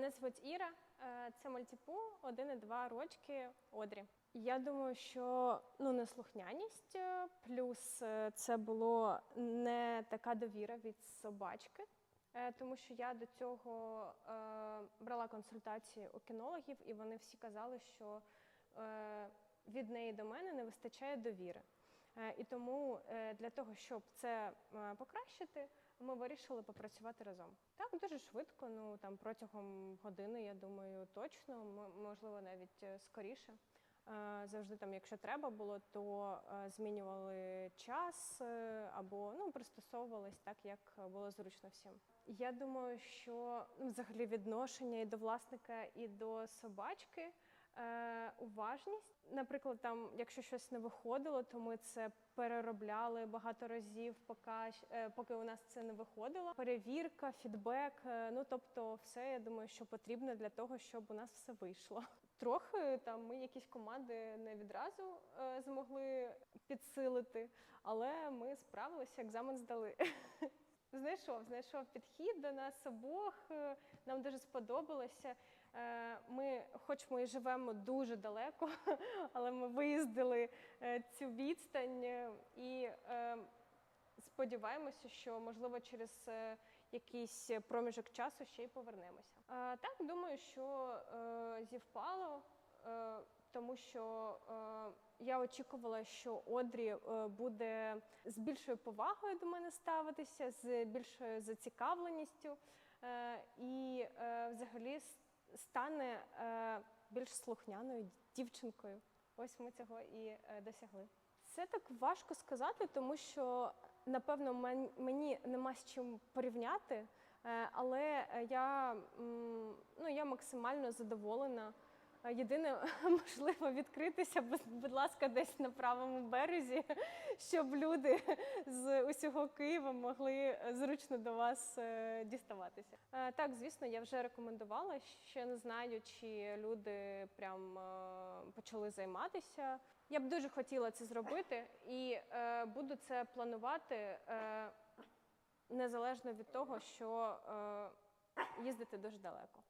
Мене звуть Іра, е, це мультипу 1,2 рочки Одрі. Я думаю, що ну неслухняність, е, плюс е, це було не така довіра від собачки, тому що я до цього е, брала консультації у кінологів, і вони всі казали, що е, від неї до мене не вистачає довіри. Е, І тому е, для того, щоб це е, покращити, ми вирішили попрацювати разом. Так, дуже швидко, ну там протягом години, я думаю, точно, можливо, навіть скоріше. Завжди там, якщо треба було, то змінювали час або ну пристосовувались так, як було зручно всім. Я думаю, що ну, взагалі відношення і до власника, і до собачки. Е, уважність, наприклад, там, якщо щось не виходило, то ми це переробляли багато разів, поки, е, поки у нас це не виходило. Перевірка, фідбек. е, ну тобто, все я думаю, що потрібно для того, щоб у нас все вийшло. Трохи там ми якісь команди не відразу е, змогли підсилити, але ми справилися, екзамен здали. Знайшов, знайшов підхід до нас обох. е, Нам дуже сподобалося. Е, Ми, хоч ми і живемо дуже далеко, але ми виїздили е, цю відстань е, і сподіваємося, що можливо через якийсь проміжок часу ще й повернемося. Так, думаю, що зівпало. Тому що я очікувала, що Одрі буде з більшою повагою до мене ставитися, з більшою зацікавленістю і взагалі стане е, більш слухняною дівчинкою. Ось ми цього і е, досягли. Це так важко сказати, тому що напевно мені нема з чим порівняти, е, але я, ну, я максимально задоволена. Єдине, можливо, відкритися, будь- ласка, десь на правому березі, щоб люди з усього Києва могли е, зручно до вас е, діставатися. Е, Так, звісно, я вже рекомендувала. Ще не знаю, чи люди прям почали займатися. Я б дуже хотіла це зробити і буду це планувати незалежно від того, що їздити дуже далеко.